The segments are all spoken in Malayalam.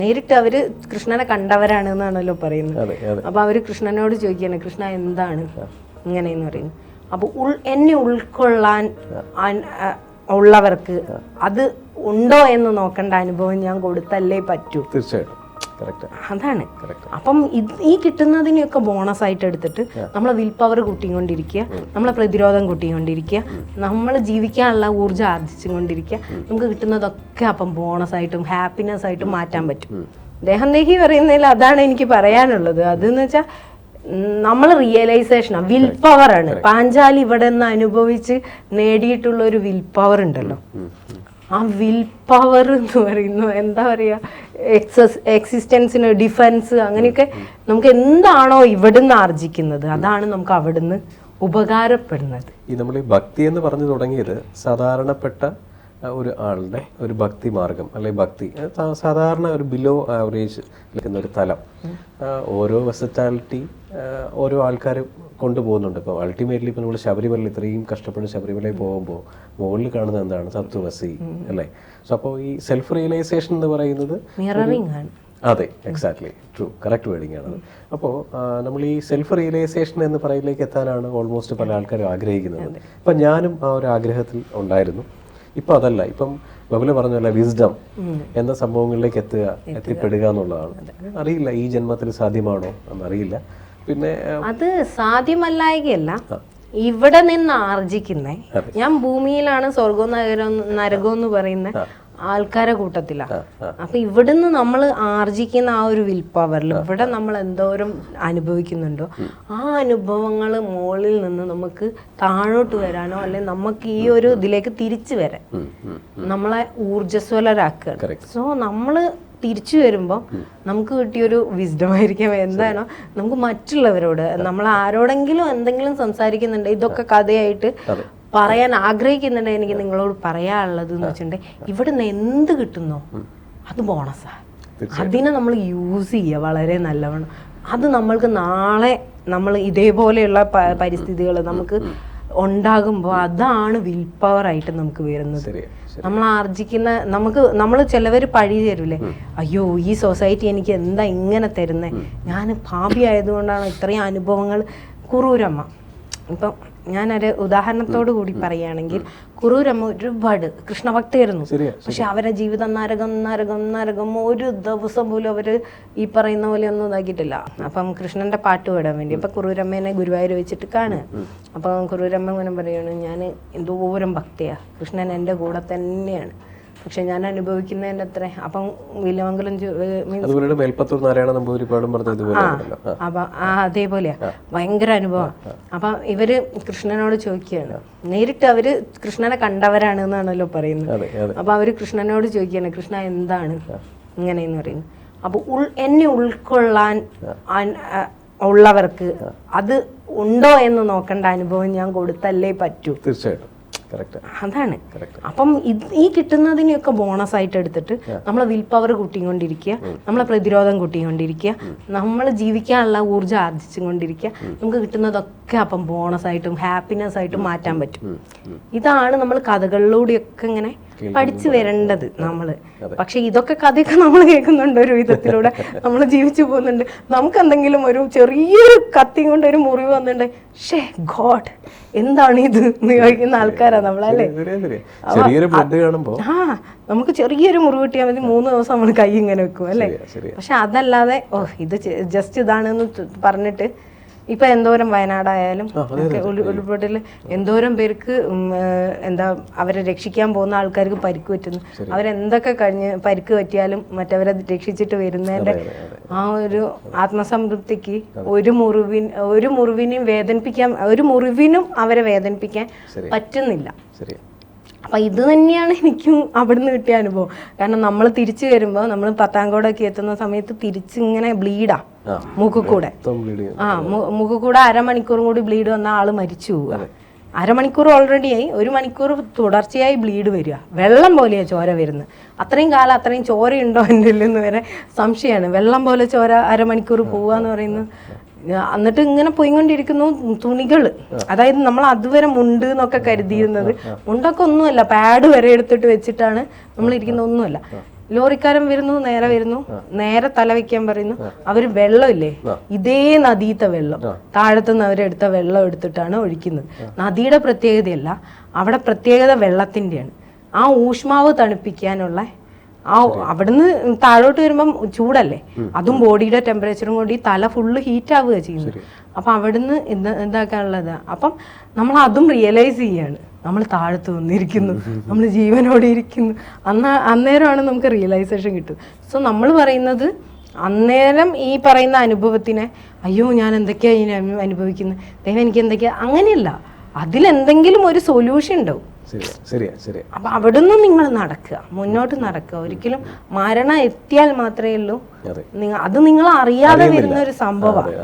നേരിട്ട് അവർ കൃഷ്ണനെ കണ്ടവരാണ് എന്നാണല്ലോ പറയുന്നത്. അപ്പൊ അവർ കൃഷ്ണനോട് ചോദിക്കുകയാണ് കൃഷ്ണ എന്താണ്? ഇങ്ങനെയെന്ന് പറയുന്നു അപ്പൊ ഉൾ എന്നെ ഉൾക്കൊള്ളാൻ ഉള്ളവർക്ക് അത് ഉണ്ടോ എന്ന് നോക്കേണ്ട അനുഭവം ഞാൻ കൊടുത്തല്ലേ പറ്റൂ. തീർച്ചയായിട്ടും. അതാണ്. അപ്പം ഇത് ഈ കിട്ടുന്നതിനെയൊക്കെ ബോണസ് ആയിട്ട് എടുത്തിട്ട് നമ്മളെ വിൽ പവർ കൂട്ടിക്കൊണ്ടിരിക്കുക നമ്മളെ പ്രതിരോധം കൂട്ടിക്കൊണ്ടിരിക്കുക നമ്മൾ ജീവിക്കാനുള്ള ഊർജം ആർജിച്ചുകൊണ്ടിരിക്കുക. നമുക്ക് കിട്ടുന്നതൊക്കെ അപ്പം ബോണസ് ആയിട്ടും ഹാപ്പിനെസ് ആയിട്ടും മാറ്റാൻ പറ്റും. ദേഹം ദേഹി പറയുന്നതിൽ അതാണ് എനിക്ക് പറയാനുള്ളത്. അതെന്ന് വെച്ചാൽ നമ്മൾ റിയലൈസേഷനാണ് വിൽ പവറാണ് പാഞ്ചാലി ഇവിടെ നിന്ന് അനുഭവിച്ച് നേടിയിട്ടുള്ള ഒരു വിൽ പവർ ഉണ്ടല്ലോ ആ വിൽ പവർ എന്ന് പറയുന്നു. എന്താ പറയുക എക്സസ് എക്സിസ്റ്റൻസിന് ഡിഫൻസ് അങ്ങനെയൊക്കെ നമുക്ക് എന്താണോ ഇവിടുന്ന് ആർജിക്കുന്നത് അതാണ് നമുക്ക് അവിടുന്ന് ഉപകാരപ്പെടുന്നത്. ഈ നമ്മൾ ഈ ഭക്തി എന്ന് പറഞ്ഞു തുടങ്ങിയത് സാധാരണപ്പെട്ട ഒരു ആളുടെ ഒരു ഭക്തി മാർഗം അല്ലെങ്കിൽ ഭക്തി സാധാരണ ഒരു ബിലോ ആവറേജ് നിൽക്കുന്ന ഒരു തലം. ഓരോ വെസറ്റാലിറ്റി ഓരോ ആൾക്കാർ കൊണ്ടുപോകുന്നുണ്ട്. ഇപ്പോൾ അൾട്ടിമേറ്റ്ലി ഇപ്പോൾ നമ്മൾ ശബരിമല ഇത്രയും കഷ്ടപ്പെട്ട് ശബരിമലയിൽ പോകുമ്പോൾ മുകളിൽ കാണുന്നത് എന്താണ്? സത്വവസി അല്ലേ? സോ അപ്പോൾ ഈ സെൽഫ് റിയലൈസേഷൻ എന്ന് പറയുന്നത് അതെ എക്സാക്ട്ലി ട്രൂ കറക്റ്റ് വേർഡിംഗ് ആണ്. അപ്പോൾ നമ്മൾ ഈ സെൽഫ് റിയലൈസേഷൻ എന്ന് പറയിലേക്ക് എത്താനാണ് ഓൾമോസ്റ്റ് പല ആൾക്കാരും ആഗ്രഹിക്കുന്നത്. ഇപ്പം ഞാനും ആ ഒരു ആഗ്രഹത്തിൽ ഉണ്ടായിരുന്നു. ഇപ്പം അതല്ല. ഇപ്പം ബബുല പറഞ്ഞല്ല വിസ്ഡം എന്ന സംഭവങ്ങളിലേക്ക് എത്തുക എത്തിപ്പെടുക എന്നുള്ളതാണ്. അറിയില്ല ഈ ജന്മത്തിൽ സാധ്യമാണോ എന്നറിയില്ല. പിന്നെ അത് സാധ്യമല്ലായകയല്ല. ഇവിടെ നിന്ന് ആർജിക്കുന്നേ. ഞാൻ ഭൂമിയിലാണ് സ്വർഗോ നഗരം നരകം എന്ന് പറയുന്ന ആൾക്കാരെ കൂട്ടത്തിലാണ് അപ്പൊ ഇവിടുന്ന് നമ്മൾ ആർജിക്കുന്ന ആ ഒരു വിൽ പവറിൽ ഇവിടെ നമ്മൾ എന്തോരം അനുഭവിക്കുന്നുണ്ടോ? ആ അനുഭവങ്ങൾ മുകളിൽ നിന്ന് നമുക്ക് താഴോട്ട് വരാനോ അല്ലെങ്കിൽ നമുക്ക് ഈ ഒരു ഇതിലേക്ക് തിരിച്ചു വരാൻ. നമ്മളെ ഊർജസ്വലരാക്കുക. സോ നമ്മൾ തിരിച്ചു വരുമ്പോൾ നമുക്ക് കിട്ടിയൊരു വിസ്ഡം ആയിരിക്കും. എന്താണോ? നമുക്ക് മറ്റുള്ളവരോട് നമ്മൾ ആരോടെങ്കിലും എന്തെങ്കിലും സംസാരിക്കുന്നുണ്ട് ഇതൊക്കെ കഥയായിട്ട് പറയാൻ ആഗ്രഹിക്കുന്നുണ്ട് എനിക്ക് നിങ്ങളോട് പറയാനുള്ളത് എന്ന് വെച്ചിട്ടുണ്ടെങ്കിൽ ഇവിടുന്ന് എന്ത് കിട്ടുന്നോ അത് ബോണസാ അതിനെ നമ്മൾ യൂസ് ചെയ്യുക വളരെ നല്ലവണ്ണം. അത് നമ്മൾക്ക് നാളെ നമ്മൾ ഇതേപോലെയുള്ള പരിസ്ഥിതികൾ നമുക്ക് ഉണ്ടാകുമ്പോൾ അതാണ് വിൽ പവർ ആയിട്ട് നമുക്ക് വരുന്നത്. നമ്മൾ ആർജിക്കുന്ന നമുക്ക് നമ്മൾ ചിലവർ പഴി തരൂലേ? അയ്യോ ഈ സൊസൈറ്റി എനിക്ക് എന്താ ഇങ്ങനെ തരുന്നത് ഞാൻ ഭാവി ആയതുകൊണ്ടാണ് ഇത്രയും അനുഭവങ്ങൾ. കുറൂരമ്മ ഇപ്പം ഞാനൊരു ഉദാഹരണത്തോടു കൂടി പറയുകയാണെങ്കിൽ കുറൂരമ്മ ഒരുപാട് കൃഷ്ണഭക്തയായിരുന്നു. പക്ഷെ അവരെ ജീവിതം നരകം നരകം നരകം ഒരു ദിവസം പോലും അവർ ഈ പറയുന്ന പോലെ ഒന്നും ഇതാക്കിയിട്ടില്ല. അപ്പം കൃഷ്ണന്റെ പാട്ട് പാടാൻ വേണ്ടി. അപ്പൊ കുറൂരമ്മേനെ ഗുരുവായൂർ വെച്ചിട്ട് കാണുക അപ്പം കുറൂരമ്മ ഇങ്ങനെ പറയാണ് ഞാൻ എന്തോരം ഭക്തിയാ. കൃഷ്ണൻ എന്റെ കൂടെ തന്നെയാണ്. പക്ഷെ ഞാൻ അനുഭവിക്കുന്നതിന്റെ അത്ര. അപ്പം വില്ലമംഗലം അതുപോലെ മേൽപ്പത്തൂർ നാരായണ നമ്പൂതിരിപ്പാടും അപ്പൊ ആ അതേപോലെയാ. ഭയങ്കര അനുഭവം. അപ്പം ഇവർ കൃഷ്ണനോട് ചോദിക്കുകയാണ്. നേരിട്ട് അവർ കൃഷ്ണനെ കണ്ടവരാണ് എന്നാണല്ലോ പറയുന്നത് അപ്പൊ അവർ കൃഷ്ണനോട് ചോദിക്കുകയാണ് കൃഷ്ണ എന്താണ്? ഇങ്ങനെയെന്ന് പറയുന്നു അപ്പൊ ഉൾ എന്നെ ഉൾക്കൊള്ളാൻ ഉള്ളവർക്ക് അത് ഉണ്ടോ എന്ന് നോക്കേണ്ട അനുഭവം ഞാൻ കൊടുത്തല്ലേ പറ്റൂ. തീർച്ചയായിട്ടും. അതാണ്. അപ്പം ഈ കിട്ടുന്നതിനെയൊക്കെ ബോണസ് ആയിട്ട് എടുത്തിട്ട് നമ്മളെ വിൽ പവർ കൂട്ടിക്കൊണ്ടിരിക്കുക നമ്മളെ പ്രതിരോധം കൂട്ടിക്കൊണ്ടിരിക്കുക നമ്മൾ ജീവിക്കാനുള്ള ഊർജം ആർജിച്ചുകൊണ്ടിരിക്കുക. നമുക്ക് കിട്ടുന്നതൊക്കെ അപ്പം ബോണസ് ആയിട്ടും ഹാപ്പിനെസ് ആയിട്ടും മാറ്റാൻ പറ്റും. ഇതാണ് നമ്മൾ കഥകളിലൂടെയൊക്കെ ഇങ്ങനെ പഠിച്ചു വരേണ്ടത് നമ്മൾ. പക്ഷെ ഇതൊക്കെ കഥയൊക്കെ നമ്മൾ കേൾക്കുന്നുണ്ട് ഒരു വിധത്തിലൂടെ. നമ്മൾ ജീവിച്ചു പോകുന്നുണ്ട്. നമുക്ക് എന്തെങ്കിലും ഒരു ചെറിയൊരു കത്തി കൊണ്ട് ഒരു മുറിവ് വന്നിട്ടുണ്ട്. ഷേ ഗോഡ് എന്താണ് ഇത് നിയോഗിക്കുന്ന ചോദിക്കുന്ന ആൾക്കാരാ നമ്മളല്ലേ ആ നമുക്ക് ചെറിയൊരു മുറിവ് കിട്ടിയാൽ മതി. മൂന്ന് ദിവസം നമ്മൾ കൈ ഇങ്ങനെ വെക്കും അല്ലേ? പക്ഷെ അതല്ലാതെ ഓ ഇത് ജസ്റ്റ് ഇതാണെന്ന് പറഞ്ഞിട്ട് ഇപ്പൊ എന്തോരം വയനാടായാലും ഉരുൾപൊട്ടൽ എന്തോരം പേർക്ക് എന്താ അവരെ രക്ഷിക്കാൻ പോകുന്ന ആൾക്കാർക്ക് പരിക്ക് പറ്റുന്നു. അവരെന്തൊക്കെ കഴിഞ്ഞ് പരിക്ക് പറ്റിയാലും മറ്റവരെ രക്ഷിച്ചിട്ട് വരുന്നതിന്റെ ആ ഒരു ആത്മസംതൃപ്തിക്ക് ഒരു മുറിവിൻ ഒരു മുറിവിനെയും വേദനിപ്പിക്കാൻ ഒരു മുറിവിനും അവരെ വേദനിപ്പിക്കാൻ പറ്റുന്നില്ല. അപ്പൊ ഇത് തന്നെയാണ് എനിക്കും അവിടുന്ന് കിട്ടിയ അനുഭവം. കാരണം നമ്മൾ തിരിച്ചു വരുമ്പോൾ നമ്മൾ പത്താംകോടൊക്കെ എത്തുന്ന സമയത്ത് തിരിച്ച് ഇങ്ങനെ ആ. മുഖക്കൂടെ. ആ മു- മൂക്കിൽ കൂടെ അരമണിക്കൂറും കൂടി ബ്ലീഡ് വന്ന ആൾ മരിച്ചു പോവുക. അരമണിക്കൂർ ഓൾറെഡി ആയി. ഒരു മണിക്കൂർ തുടർച്ചയായി ബ്ലീഡ് വരിക. വെള്ളം പോലെയാണ് ചോര വരുന്നത്. അത്രയും കാലം അത്രയും ചോരയുണ്ടോ എന്റെ എന്ന് വരെ സംശയമാണ്. വെള്ളം പോലെ ചോര അരമണിക്കൂർ പോവുക എന്ന് പറയുന്നത് എന്നിട്ട് ഇങ്ങനെ പോയിക്കൊണ്ടിരിക്കുന്നു തുണികൾ അതായത് നമ്മൾ അതുവരെ മുണ്ട് എന്നൊക്കെ കരുതിയിരുന്നത്. മുണ്ടൊക്കെ ഒന്നുമല്ല. പാഡ് വരെ എടുത്തിട്ട് വെച്ചിട്ടാണ് നമ്മൾ ഇരിക്കുന്ന ഒന്നുമല്ല. ലോറിക്കാരൻ വരുന്നു നേരെ വരുന്നു നേരെ തല വെക്കാൻ പറയുന്നു. അവർ വെള്ളമില്ലേ? ഇതേ നദീത്തെ വെള്ളം. താഴത്തുനിന്ന് അവരെടുത്ത വെള്ളം എടുത്തിട്ടാണ് ഒഴിക്കുന്നത്. നദിയുടെ പ്രത്യേകതയല്ല അവിടെ പ്രത്യേകത വെള്ളത്തിന്റെയാണ് ആ ഊഷ്മാവ് തണുപ്പിക്കാനുള്ള ആ അവിടുന്ന് താഴോട്ട് വരുമ്പം ചൂടല്ലേ? അതും ബോഡിയുടെ ടെമ്പറേച്ചറും കൂടി ഈ തല ഫുള്ള് ഹീറ്റ് ആവുക ചെയ്യുന്നത് അപ്പൊ അവിടുന്ന് എന്താക്കാനുള്ളത്? അപ്പം നമ്മൾ അതും റിയലൈസ് ചെയ്യാണ്. നമ്മൾ താഴത്ത് വന്നിരിക്കുന്നു നമ്മൾ ജീവനോടെ ഇരിക്കുന്നു. അന്ന അന്നേരമാണ് നമുക്ക് റിയലൈസേഷൻ കിട്ടുന്നത് സോ നമ്മൾ പറയുന്നത് അന്നേരം ഈ പറയുന്ന അനുഭവത്തിനെ അയ്യോ ഞാൻ എന്തൊക്കെയാണ് അനുഭവിക്കുന്നത് ദൈവം എനിക്ക് എന്തൊക്കെയാ? അങ്ങനെയല്ല. അതിലെന്തെങ്കിലും ഒരു സൊല്യൂഷൻ ഉണ്ടാവും. അപ്പൊ അവിടുന്ന് നിങ്ങൾ നടക്കുക. മുന്നോട്ട് നടക്കുക. ഒരിക്കലും മരണം എത്തിയാൽ മാത്രമേ ഉള്ളൂ. അതെ. അത് നിങ്ങൾ അറിയാതെ വരുന്ന ഒരു സംഭവമാണ്.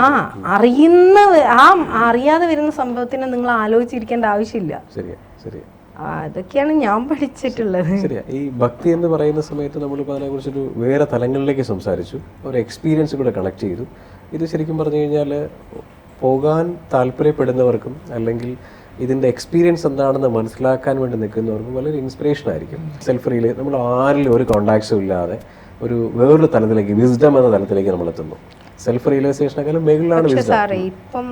ആ അറിയുന്ന ആ അറിയാതെ വരുന്ന സംഭവത്തിനെ നിങ്ങൾ ആലോചിച്ചിരിക്കേണ്ട ആവശ്യമില്ല. അതൊക്കെയാണ് ഞാൻ പഠിച്ചിട്ടുള്ളത്. ശരിയാ. ഈ ഭക്തി എന്ന് പറയുന്ന സമയത്ത് നമ്മളിപ്പോൾ അതിനെക്കുറിച്ചൊരു വേറെ തലങ്ങളിലേക്ക് സംസാരിച്ചു. ഒരു എക്സ്പീരിയൻസ് കൂടെ കണക്ട് ചെയ്തു. ഇത് ശരിക്കും പറഞ്ഞു കഴിഞ്ഞാൽ പോകാൻ താല്പര്യപ്പെടുന്നവർക്കും അല്ലെങ്കിൽ ഇതിന്റെ എക്സ്പീരിയൻസ് എന്താണെന്ന് മനസ്സിലാക്കാൻ വേണ്ടി നിൽക്കുന്നവർക്ക് വളരെ ഇൻസ്പിറേഷൻ ആയിരിക്കും. സെൽഫ് റീൽ നമ്മൾ ആരിലും ഒരു കോണ്ടാക്ട്സും ഇല്ലാതെ ഒരു വേറൊരു തലത്തിലേക്ക് വിസ്ഡം എന്ന തലത്തിലേക്ക് നമ്മൾ എത്തുന്നു. സെൽഫ് റിയലൈസേഷനെക്കാളും മേഖലയിലാണ് സാറേ ഇപ്പം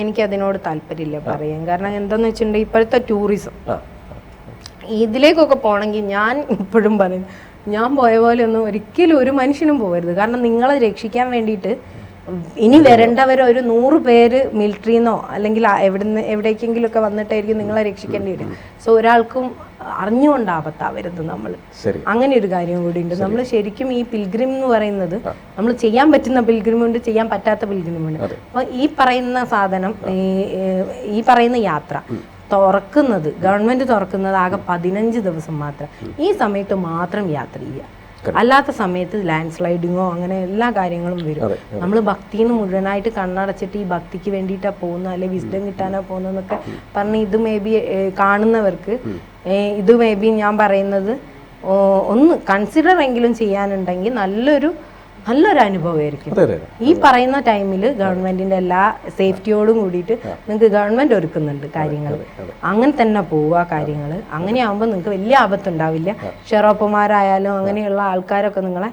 എനിക്ക് അതിനോട് താല്പര്യമില്ല പറയാൻ. കാരണം എന്താന്ന് വെച്ചിട്ടുണ്ടെങ്കിൽ ഇപ്പോഴത്തെ ടൂറിസം ഇതിലേക്കൊക്കെ പോകണമെങ്കിൽ ഞാൻ ഇപ്പോഴും പറയും ഞാൻ പോയ പോലെ ഒന്നും ഒരിക്കലും ഒരു മനുഷ്യനും പോകരുത്. കാരണം നിങ്ങളെ രക്ഷിക്കാൻ വേണ്ടിയിട്ട് ഇനി വരേണ്ടവർ ഒരു നൂറ് പേര് മിലിറ്ററിന്നോ അല്ലെങ്കിൽ എവിടുന്ന് എവിടേക്കെങ്കിലും ഒക്കെ വന്നിട്ടായിരിക്കും നിങ്ങളെ രക്ഷിക്കേണ്ടി വരും സോ ഒരാൾക്കും അറിഞ്ഞുകൊണ്ട് ആപത്താവരുത് നമ്മൾ അങ്ങനെ ഒരു കാര്യം കൂടി ഉണ്ട്. നമ്മൾ ശരിക്കും ഈ പിൽഗ്രിം എന്ന് പറയുന്നത് നമ്മൾ ചെയ്യാൻ പറ്റുന്ന പിൽഗ്രിമുണ്ട് ചെയ്യാൻ പറ്റാത്ത പിൽഗ്രിമുണ്ട്. അപ്പൊ ഈ പറയുന്ന സാധനം ഈ ഈ പറയുന്ന യാത്ര തുറക്കുന്നത് ഗവൺമെന്റ് തുറക്കുന്നത് ആകെ പതിനഞ്ച് ദിവസം മാത്രം. ഈ സമയത്ത് മാത്രം യാത്ര ചെയ്യുക. അല്ലാത്ത സമയത്ത് ലാൻഡ് സ്ലൈഡിങ്ങോ അങ്ങനെ എല്ലാ കാര്യങ്ങളും വരും. നമ്മൾ നമ്മൾ ഭക്തിന്ന് മുഴുവനായിട്ട് കണ്ണടച്ചിട്ട് ഈ ഭക്തിക്ക് വേണ്ടിയിട്ടാണ് പോകുന്നത് അല്ലെ വിസ്ഡം കിട്ടാനാ പോകുന്നതെന്നൊക്കെ പറഞ്ഞ് ഇത് മേ ബി കാണുന്നവർക്ക് ഇത് മേ ബി ഞാൻ പറയുന്നത് ഒന്ന് കൺസിഡർ എങ്കിലും ചെയ്യാനുണ്ടെങ്കിൽ നല്ലൊരു നല്ലൊരു അനുഭവമായിരിക്കും ഈ പറയുന്ന ടൈമിൽ ഗവൺമെന്റിന്റെ എല്ലാ സേഫ്റ്റിയോടും കൂടിയിട്ട് നിങ്ങൾക്ക് ഗവൺമെന്റ് ഒരുക്കുന്നുണ്ട് കാര്യങ്ങൾ അങ്ങനെ തന്നെ പോവുക കാര്യങ്ങൾ അങ്ങനെയാകുമ്പോൾ നിങ്ങൾക്ക് വലിയ ആപത്തുണ്ടാവില്ല. ഷെറോപ്പമാരായാലും അങ്ങനെയുള്ള ആൾക്കാരൊക്കെ നിങ്ങളെ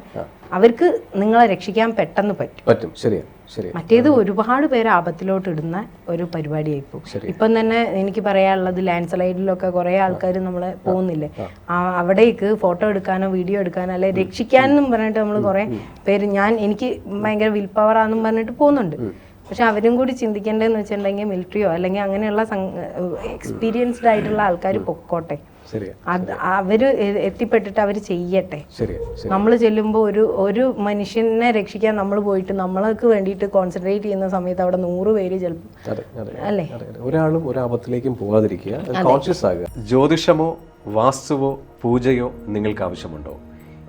അവർക്ക് നിങ്ങളെ രക്ഷിക്കാൻ പെട്ടെന്ന് പറ്റും. പറ്റും. ശരിയാ ശരിയാ. മറ്റേത് ഒരുപാട് പേര് ആപത്തിലോട്ട് ഇടുന്ന ഒരു പരിപാടിയായിപ്പോ ഇപ്പം തന്നെ എനിക്ക് പറയാനുള്ളത് ലാൻഡ് സ്ലൈഡിലൊക്കെ കുറെ ആൾക്കാർ നമ്മളെ പോകുന്നില്ലേ? അവിടേക്ക് ഫോട്ടോ എടുക്കാനോ വീഡിയോ എടുക്കാനോ അല്ലെ രക്ഷിക്കാനെന്നും പറഞ്ഞിട്ട് നമ്മൾ കുറെ പേര് ഞാൻ എനിക്ക് ഭയങ്കര വിൽ പവർ ആണെന്നും പറഞ്ഞിട്ട് പോകുന്നുണ്ട്. പക്ഷെ അവരും കൂടി ചിന്തിക്കേണ്ടതെന്ന് വെച്ചിട്ടുണ്ടെങ്കിൽ മിലിറ്ററിയോ അല്ലെങ്കിൽ അങ്ങനെയുള്ള എക്സ്പീരിയൻസ്ഡ് ആയിട്ടുള്ള ആൾക്കാർ പൊക്കോട്ടെ. അത് അവർ എത്തിപ്പെട്ടിട്ട് അവർ ചെയ്യട്ടെ. ശരി നമ്മൾ ചെല്ലുമ്പോൾ ഒരു ഒരു മനുഷ്യനെ രക്ഷിക്കാൻ നമ്മൾ പോയിട്ട് നമ്മൾക്ക് വേണ്ടിയിട്ട് കോൺസെൻട്രേറ്റ് ചെയ്യുന്ന സമയത്ത് അവിടെ നൂറ് പേര് ചിലപ്പോൾ അല്ലേ. ഒരാളും ഒരു ആപത്തിലേക്കും പോകാതിരിക്കുക. കോൺഷ്യസ് ആകുക. ജ്യോതിഷമോ വാസ്തുവോ പൂജയോ നിങ്ങൾക്ക് ആവശ്യമുണ്ടോ?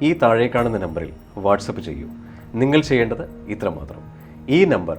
ഈ താഴെ കാണുന്ന നമ്പറിൽ വാട്സപ്പ് ചെയ്യൂ. നിങ്ങൾ ചെയ്യേണ്ടത് ഇത്രമാത്രം. ഈ നമ്പർ